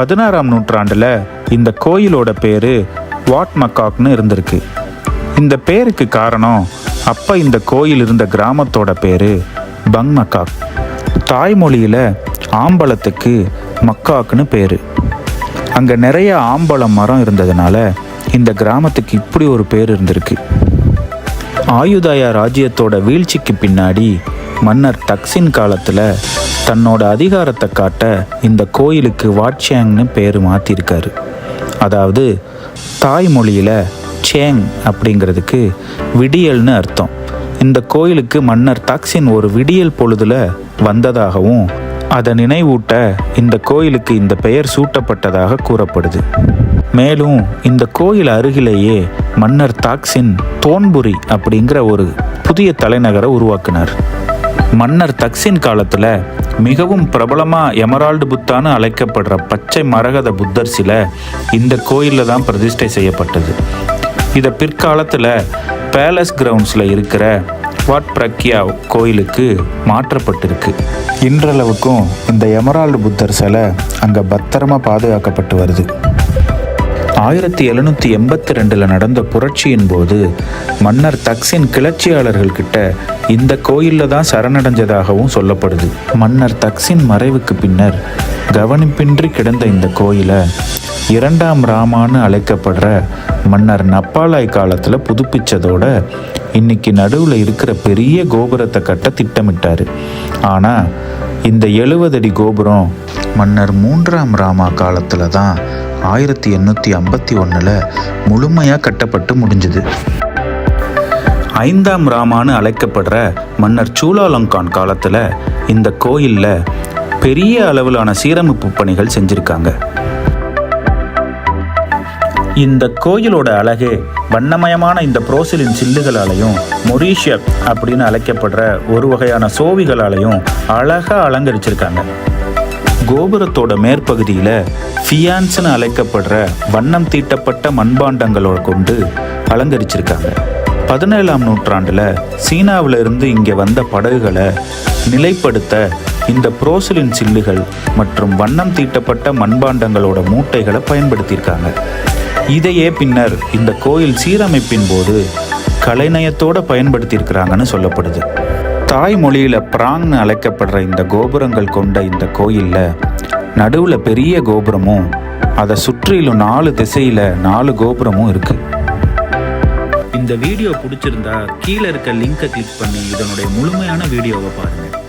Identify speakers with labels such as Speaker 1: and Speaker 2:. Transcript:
Speaker 1: பதினாறாம் நூற்றாண்டில் இந்த கோயிலோட பேர் வாட் மக்காக்னு இருந்திருக்கு. இந்த பேருக்கு காரணம் அப்போ இந்த கோயில் இருந்த கிராமத்தோட பேர் பங் மக்காக் தாய்மொழியில் ஆம்பலத்துக்கு மக்காக்னு பேர். அங்கே நிறைய ஆம்பலம் மரம் இருந்ததுனால இந்த கிராமத்துக்கு இப்படி ஒரு பேர் இருந்திருக்கு. ஆயுதாயா ராஜ்யத்தோட வீழ்ச்சிக்கு பின்னாடி மன்னர் தக்சின் காலத்தில் தன்னோட அதிகாரத்தை காட்ட இந்த கோயிலுக்கு வாட்சியாங்னு பேர் மாற்றிருக்காரு அதாவது தாய்மொழியில் சேங் அப்படிங்கிறதுக்கு விடியல்னு அர்த்தம். இந்த கோயிலுக்கு மன்னர் தாக்சின் ஒரு விடியல் பொழுதுல வந்ததாகவும் அதை நினைவூட்ட இந்த கோயிலுக்கு இந்த பெயர் சூட்டப்பட்டதாக கூறப்படுது. மேலும் இந்த கோயில் அருகிலேயே மன்னர் தாக்சின் தோன்புரி அப்படிங்கிற ஒரு புதிய தலைநகரை உருவாக்கினார். மன்னர் தக்சின் காலத்தில் மிகவும் பிரபலமாக எமரால்டு புத்தான்னு அழைக்கப்படுற பச்சை மரகத புத்தர் சிலை இந்த கோயிலில் தான் பிரதிஷ்டை செய்யப்பட்டது. இதை பிற்காலத்தில் பேலஸ் கிரவுண்ட்ஸில் இருக்கிற வாட் பிரக்யா கோயிலுக்கு மாற்றப்பட்டிருக்கு. இன்றளவுக்கும் இந்த எமரால்டு புத்தர் சிலை அங்கே பத்திரமாக பாதுகாக்கப்பட்டு வருது. ஆயிரத்தி எழுநூற்றி எண்பத்தி ரெண்டில் நடந்த புரட்சியின் போது மன்னர் தக்சின் கிளர்ச்சியாளர்கள் கிட்ட இந்த கோயிலில் தான் சரணடைஞ்சதாகவும் சொல்லப்படுது. மன்னர் தக்சின் மறைவுக்கு பின்னர் கவனிப்பின்றி கிடந்த இந்த கோயிலை இரண்டாம் ராமான்னு அழைக்கப்படுற மன்னர் நப்பாலாய் காலத்தில் புதுப்பிச்சதோட இன்னைக்கு நடுவில் இருக்கிற பெரிய கோபுரத்தை கட்ட திட்டமிட்டாரு. ஆனால் இந்த எழுபது அடி கோபுரம் மன்னர் மூன்றாம் ராமா காலத்தில் தான் ஆயிரத்தி எண்ணூற்றி ஐம்பத்தி ஒன்றில் முழுமையாக கட்டப்பட்டு முடிஞ்சுது. ஐந்தாம் ராமான்னு அழைக்கப்படுற மன்னர் சூலாலங்கான் காலத்தில் இந்த கோயிலில் பெரிய அளவிலான சீரமைப்பு பணிகள் செஞ்சுருக்காங்க. இந்த கோயிலோட அழகு வண்ணமயமான இந்த புரோசிலின் சில்லுகளாலையும் மொரீஷியப் அப்படின்னு அழைக்கப்படுற ஒரு வகையான சோவிகளாலையும் அழகாக அலங்கரிச்சிருக்காங்க. கோபுரத்தோட மேற்பகுதியில் ஃபியான்ஸ்னு அழைக்கப்படுற வண்ணம் தீட்டப்பட்ட மண்பாண்டங்களோட கொண்டு அலங்கரிச்சிருக்காங்க. பதினேழாம் நூற்றாண்டில் சீனாவில் இருந்து இங்கே வந்த படகுகளை நிலைப்படுத்த இந்த புரோசிலின் சில்லுகள் மற்றும் வண்ணம் தீட்டப்பட்ட மண்பாண்டங்களோட மூட்டைகளை பயன்படுத்தியிருக்காங்க. இதையே பின்னர் இந்த கோயில் சீரமைப்பின் போது கலைநயத்தோட பயன்படுத்தியிருக்கிறாங்கன்னு சொல்லப்படுது. தாய்மொழியில் பிராங்னு அழைக்கப்படுற இந்த கோபுரங்கள் கொண்ட இந்த கோயிலில் நடுவில் பெரிய கோபுரமும் அதை சுற்றிலும் நாலு திசையில் நாலு கோபுரமும் இருக்கு. இந்த வீடியோ பிடிச்சிருந்தா கீழே இருக்க லிங்கை கிளிக் பண்ணி இதனுடைய முழுமையான வீடியோவை பாருங்கள்